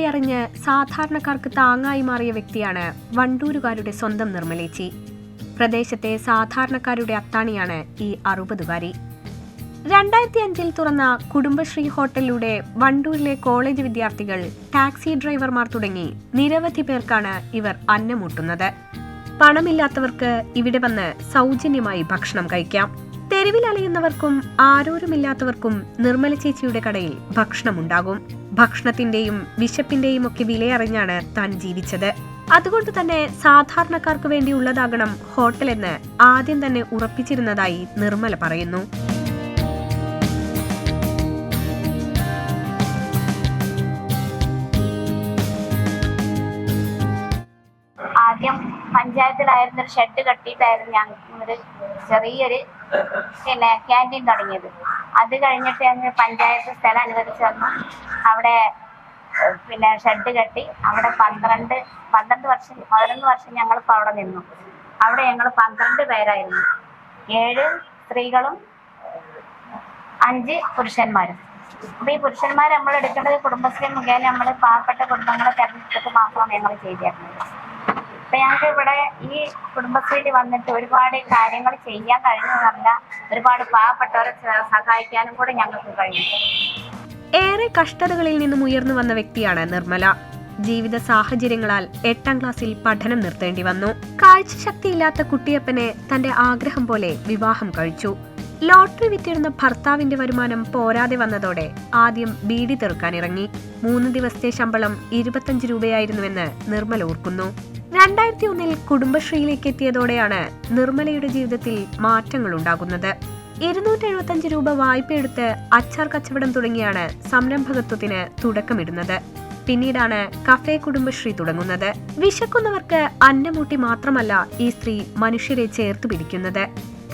കഴിഞ്ഞ് സാധാരണക്കാർക്ക് താങ്ങായി മാറിയ വ്യക്തിയാണ് വണ്ടൂരുകാരുടെ സ്വന്തം നിർമ്മലേച്ചി. പ്രദേശത്തെ സാധാരണക്കാരുടെ അത്താണിയാണ് ഈ അറുപതുകാരി. രണ്ടായിരത്തി അഞ്ചിൽ തുറന്ന കുടുംബശ്രീ ഹോട്ടലിലൂടെ വണ്ടൂരിലെ കോളേജ് വിദ്യാർത്ഥികൾ ടാക്സി ഡ്രൈവർമാർ തുടങ്ങി നിരവധി പേർക്കാണ് ഇവർ അന്നമൂട്ടുന്നത്. പണമില്ലാത്തവർക്ക് ഇവിടെ വന്ന് സൗജന്യമായി ഭക്ഷണം കഴിക്കാം. തെരുവിൽ അലയുന്നവർക്കും ആരോരുമില്ലാത്തവർക്കും നിർമ്മല ചേച്ചിയുടെ കടയിൽ ഭക്ഷണമുണ്ടാകും. ഭക്ഷണത്തിന്റെയും വിശപ്പിന്റെയും ഒക്കെ വിലയറിഞ്ഞാണ് താൻ ജീവിച്ചത്. അതുകൊണ്ട് തന്നെ സാധാരണക്കാർക്ക് വേണ്ടിയുള്ളതാകണം ഹോട്ടലെന്ന് ആദ്യം തന്നെ ഉറപ്പിച്ചിരുന്നതായി നിർമ്മല പറയുന്നു. ആദ്യം പഞ്ചായത്തിലായിരുന്ന ഒരു ഷെഡ് കെട്ടിയിട്ടായിരുന്നു ഞങ്ങൾ ഒരു ചെറിയൊരു പിന്നെ ക്യാന്റീൻ തുടങ്ങിയത്. അത് കഴിഞ്ഞിട്ട് ഞങ്ങൾ പഞ്ചായത്ത് സ്ഥലം അനുവദിച്ചു തന്നു. അവിടെ പിന്നെ ഷെഡ് കെട്ടി. അവിടെ പന്ത്രണ്ട് പന്ത്രണ്ട് വർഷം പതിനൊന്ന് വർഷം ഞങ്ങളിപ്പോൾ അവിടെ നിന്നു. അവിടെ ഞങ്ങൾ പന്ത്രണ്ട് പേരായിരുന്നു. ഏഴ് സ്ത്രീകളും അഞ്ച് പുരുഷന്മാരും. അപ്പൊ ഈ പുരുഷന്മാർ നമ്മൾ എടുക്കേണ്ടത് കുടുംബശ്രീ മുഖേന നമ്മൾ പാവപ്പെട്ട കുടുംബങ്ങളെ തെരഞ്ഞെടുത്തിട്ട് മാത്രമാണ് ഞങ്ങൾ ചെയ്തിരുന്നത് അപ്പൊ ഞങ്ങൾക്ക് ഇവിടെ ഈ കുടുംബശ്രീയിൽ വന്നിട്ട് ഒരുപാട് കാര്യങ്ങൾ ചെയ്യാൻ കഴിഞ്ഞതല്ല ഒരുപാട് പാവപ്പെട്ടവരെ സഹായിക്കാനും കൂടെ ഞങ്ങൾക്ക് കഴിഞ്ഞു ഏറെ കഷ്ടതകളിൽ നിന്നും ഉയർന്നു വന്ന വ്യക്തിയാണ് നിർമ്മല. ജീവിത സാഹചര്യങ്ങളാൽ എട്ടാം ക്ലാസ്സിൽ പഠനം നിർത്തേണ്ടി വന്നു. കാഴ്ചശക്തിയില്ലാത്ത കുട്ടിയപ്പനെ തന്റെ ആഗ്രഹം പോലെ വിവാഹം കഴിച്ചു. ലോട്ടറി വിറ്റിരുന്ന ഭർത്താവിന്റെ വരുമാനം പോരാതെ വന്നതോടെ ആദ്യം ബീഡി തീർക്കാനിറങ്ങി മൂന്ന് ദിവസത്തെ ശമ്പളം ഇരുപത്തഞ്ച് രൂപയായിരുന്നുവെന്ന് നിർമ്മല ഓർക്കുന്നു. രണ്ടായിരത്തി ഒന്നിൽ കുടുംബശ്രീയിലേക്ക് എത്തിയതോടെയാണ് നിർമ്മലയുടെ ജീവിതത്തിൽ മാറ്റങ്ങൾ ഉണ്ടാകുന്നത്. ഇരുന്നൂറ്റി എഴുപത്തഞ്ച് രൂപ വായ്പയെടുത്ത് അച്ചാർ കച്ചവടം തുടങ്ങിയാണ് സംരംഭകത്വത്തിന് തുടക്കമിടുന്നത്. പിന്നീടാണ് കഫേ കുടുംബശ്രീ തുടങ്ങുന്നത്. വിശക്കുന്നവർക്ക് അന്നമൂട്ടി മാത്രമല്ല ഈ സ്ത്രീ മനുഷ്യരെ ചേർത്ത് പിടിക്കുന്നത്.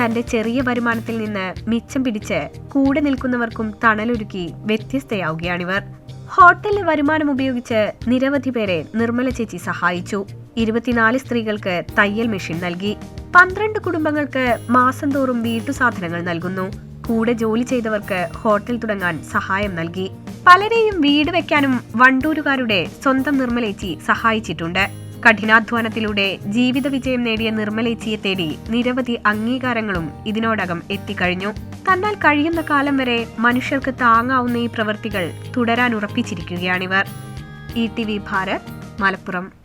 തന്റെ ചെറിയ വരുമാനത്തിൽ നിന്ന് മിച്ചം പിടിച്ച് കൂടെ നിൽക്കുന്നവർക്കും തണലൊരുക്കി വ്യത്യസ്തയാവുകയാണിവർ. ഹോട്ടലിലെ വരുമാനം ഉപയോഗിച്ച് നിരവധി പേരെ നിർമ്മല ചേച്ചി സഹായിച്ചു. ഇരുപത്തിനാല് സ്ത്രീകൾക്ക് തയ്യൽ മെഷീൻ നൽകി. പന്ത്രണ്ട് കുടുംബങ്ങൾക്ക് മാസം തോറും വീട്ടുസാധനങ്ങൾ നൽകുന്നു. കൂടെ ജോലി ചെയ്തവർക്ക് ഹോട്ടൽ തുടങ്ങാൻ സഹായം നൽകി. പലരെയും വീട് വെക്കാനും വണ്ടൂരുകാരുടെ സ്വന്തം നിർമ്മലേച്ചി സഹായിച്ചിട്ടുണ്ട്. കഠിനാധ്വാനത്തിലൂടെ ജീവിത വിജയം നേടിയ നിർമ്മലേച്ചിയെ തേടി നിരവധി അംഗീകാരങ്ങളും ഇതിനോടകം എത്തിക്കഴിഞ്ഞു. തന്നാൽ കഴിയുന്ന കാലം വരെ മനുഷ്യർക്ക് താങ്ങാവുന്ന ഈ പ്രവൃത്തികൾ തുടരാൻ ഉറപ്പിച്ചിരിക്കുകയാണിവർ. E T V Bharat Malappuram.